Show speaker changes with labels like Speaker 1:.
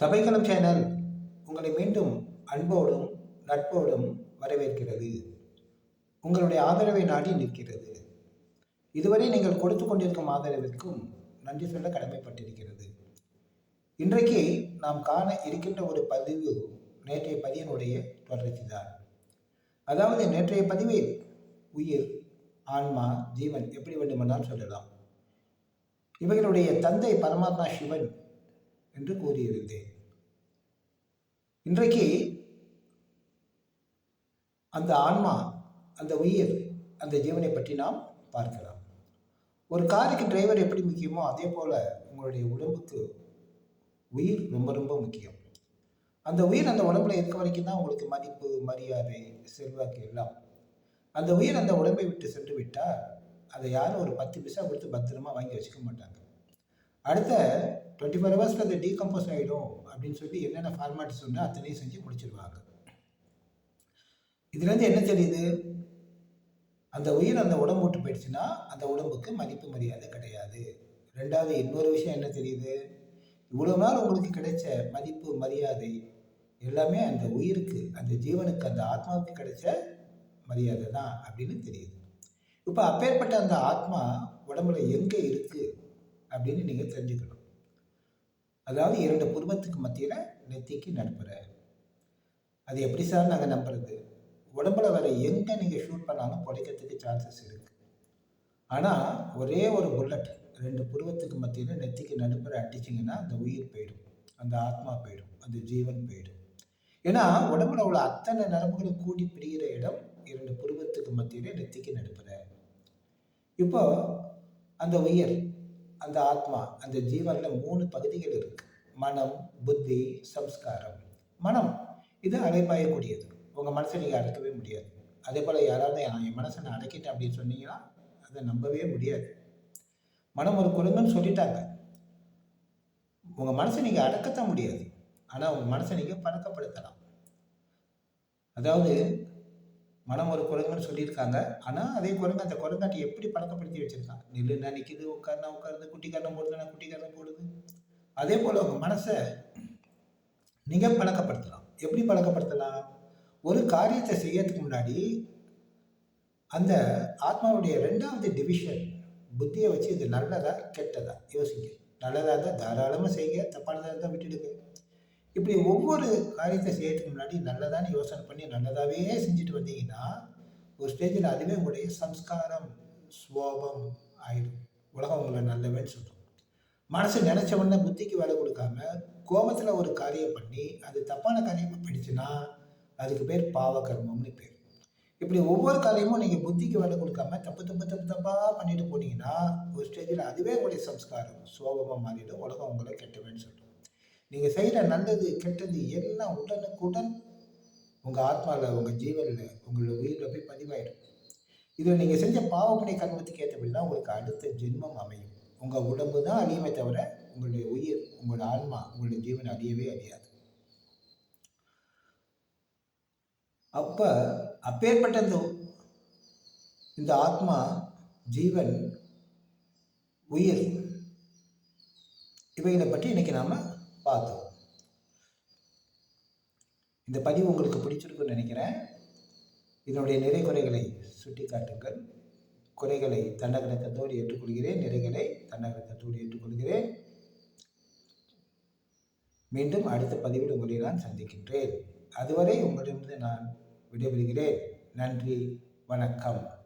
Speaker 1: சபைக்கலம் channel உங்களை மீண்டும் அன்போடும் நட்போடும் வரவேற்கிறது. உங்களுடைய ஆதரவை நாடி நிற்கிறது. இதுவரை நீங்கள் கொடுத்து கொண்டிருக்கும் ஆதரவிற்கும் நன்றி சொல்ல கடமைப்பட்டிருக்கிறது. இன்றைக்கு நாம் காண இருக்கின்ற ஒரு பதிவு நேற்றைய பதிவினுடைய தொடர்ச்சி தான் அதாவது நேற்றைய பதிவில் உயிர் ஆன்மா ஜீவன் எப்படி வேண்டுமென்றால் சொல்லலாம். இவைகளுடைய தந்தை பரமாத்மா சிவன் என்று கூறியிருந்தேன். இன்றைக்கு அந்த ஆன்மா அந்த உயிர் அந்த ஜீவனை பற்றி நாம் பார்க்கலாம். ஒரு காருக்கு டிரைவர் எப்படி முக்கியமோ அதே போல் உங்களுடைய உடம்புக்கு உயிர் ரொம்ப ரொம்ப முக்கியம். அந்த உயிர் அந்த உடம்புல இருக்க வரைக்கும் தான் உங்களுக்கு மதிப்பு மரியாதை செல்வாக்கு எல்லாம். அந்த உயிர் அந்த உடம்பை விட்டு சென்று விட்டால் அதை யாரும் ஒரு பத்து பைசா கொடுத்து பத்திரமா வாங்கி வச்சுக்க மாட்டாங்க. அடுத்த டுவெண்ட்டி ஃபோர் ஹவர்ஸில் அது டீகம்போஸ் ஆகிடும் அப்படின்னு சொல்லி என்னென்ன ஃபார்மாலிட்டிஸ் சொன்னால் அத்தனையும் செஞ்சு முடிச்சிருவாங்க. இதுலேருந்து என்ன தெரியுது? அந்த உயிர் அந்த உடம்பு விட்டு போயிடுச்சுன்னா அந்த உடம்புக்கு மதிப்பு மரியாதை கிடையாது. ரெண்டாவது இன்னொரு விஷயம் என்ன தெரியுது? இவ்வளோ நாள் உங்களுக்கு கிடைச்ச மதிப்பு மரியாதை எல்லாமே அந்த உயிருக்கு அந்த ஜீவனுக்கு அந்த ஆத்மாவுக்கு கிடைச்ச மரியாதை தான் அப்படின்னு தெரியுது. இப்போ அப்பேற்பட்ட அந்த ஆத்மா உடம்புல எங்கே இருக்குது அப்படின்னு நீங்கள் தெரிஞ்சுக்கணும். அதாவது இரண்டு புருவத்துக்கு மத்தியில் நெத்திக்கு நடுப்புற அது எப்படி சார் நாங்கள் நம்புறது? உடம்புல வர எங்கே நீங்கள் ஷூட் பண்ணாலும் புடைக்கிறதுக்கு சான்சஸ் இருக்குது ஆனால் ஒரே ஒரு புல்லட் ரெண்டு புருவத்துக்கு மத்தியில் நெத்திக்கு நடுப்புற அடிச்சிங்கன்னா அந்த உயிர் போயிடும். அந்த ஆத்மா போயிடும். அந்த ஜீவன் போயிடும். ஏன்னா உடம்புல உள்ள அத்தனை நரம்புகளும் கூடி பிரிகிற இடம் இரண்டு புருவத்துக்கு மத்தியில் நெத்திக்கு நடுப்புற. இப்போ அந்த உயிர் அந்த ஆத்மா அந்த ஜீவனில் மூணு பகுதிகள் இருக்கு. மனம் புத்தி சம்ஸ்காரம். மனம் இது அலைப்பாயக்கூடியது உங்கள் மனசை நீங்கள் அடக்கவே முடியாது. அதே போல் யாராவது என் மனசை நான் அடக்கிட்டேன் அப்படின்னு சொன்னீங்கன்னா அதை நம்பவே முடியாது. மனம் ஒரு குரங்குன்னு சொல்லிட்டாங்க. உங்கள் மனசை நீங்கள் அடக்கத்தான் முடியாது. ஆனால் உங்கள் மனசை நீங்கள் பழக்கப்படுத்தலாம். அதாவது மனம் ஒரு குரங்குன்னு சொல்லியிருக்காங்க. ஆனால் அதே குரங்கு அந்த குரங்காட்டி எப்படி பழக்கப்படுத்தி வச்சுருக்கான் நில்லுன்னா நிற்கிது உட்காருனா உட்காருது குட்டி காரணம் போடுதுன்னா குட்டி காரணம் போடுது. அதே போல் உங்கள் மனசை நீங்கள் பழக்கப்படுத்தலாம். எப்படி பழக்கப்படுத்தலாம்? ஒரு காரியத்தை செய்யறதுக்கு முன்னாடி அந்த ஆத்மாவுடைய ரெண்டாவது டிவிஷன் புத்தியை வச்சு இது நல்லதா கெட்டதா? யோசிங்க. நல்லதாக இருந்தால் தாராளமாக செய்யுங்க தப்பானதாக இருந்தால் விட்டுடுங்க. இப்படி ஒவ்வொரு காரியத்தை செய்யறதுக்கு முன்னாடி நல்லதான யோசனை பண்ணி நல்லதாகவே செஞ்சுட்டு வந்தீங்கன்னா ஒரு ஸ்டேஜில் அதுவே உங்களுடைய சம்ஸ்காரம் ஸ்வோபம் ஆயிடும். உலகம் உங்களை நல்லவேன்னு சொல்லும் மனசு நினச்ச உடனே புத்திக்கு வேலை கொடுக்காம கோபத்தில் ஒரு காரியம் பண்ணி அது தப்பான காரியமாக போயிடுச்சுன்னா அதுக்கு பேர் பாவ கர்மம்னு பேர். இப்படி ஒவ்வொரு காரியமும் நீங்கள் புத்திக்கு வேலை கொடுக்காம தப்பு தப்பு தப்பு தப்பாக பண்ணிட்டு போனீங்கன்னா ஒரு ஸ்டேஜில் அதுவே உங்களுடைய சம்ஸ்காரம் சோபமாக மாறிடும். உலகம் உங்களை கெட்டவேன்னு சொல்லும் நீங்கள் செய்கிற நல்லது கெட்டது எல்லாம் உடனுக்குடன் உங்கள் ஆத்மாவில் உங்கள் ஜீவனில் உங்களோட உயிரில் போய் பதிவாயிடும் இதில் நீங்கள் செஞ்ச பாவப்படை கர்மத்துக்கு ஏற்றபடி தான் உங்களுக்கு அடுத்த ஜென்மம் அமையும். உங்கள் உடம்பு தான் அழியுமே தவிர உங்களுடைய உயிர் உங்களோட ஆன்மா உங்களுடைய ஜீவன் அழியவே அழியாது. அப்போ அப்பேற்பட்ட இந்த இந்த ஆத்மா ஜீவன் உயிர் இவைகளை பற்றி இன்னைக்கு நாம் பார்த்தோம். இந்த பதிவு உங்களுக்கு பிடிச்சிருக்குன்னு நினைக்கிறேன். இதனுடைய நிறை குறைகளை சுட்டி காட்டுங்கள் குறைகளை தன்னகடக்கத்தோடு ஏற்றுக்கொள்கிறேன். நிறைகளை தன்னகடக்கத்தோடு ஏற்றுக்கொள்கிறேன். மீண்டும் அடுத்த பதிவில் உங்களை நான் சந்திக்கின்றேன். அதுவரை உங்களிடமிருந்து நான் விடைபெறுகிறேன். நன்றி. வணக்கம்.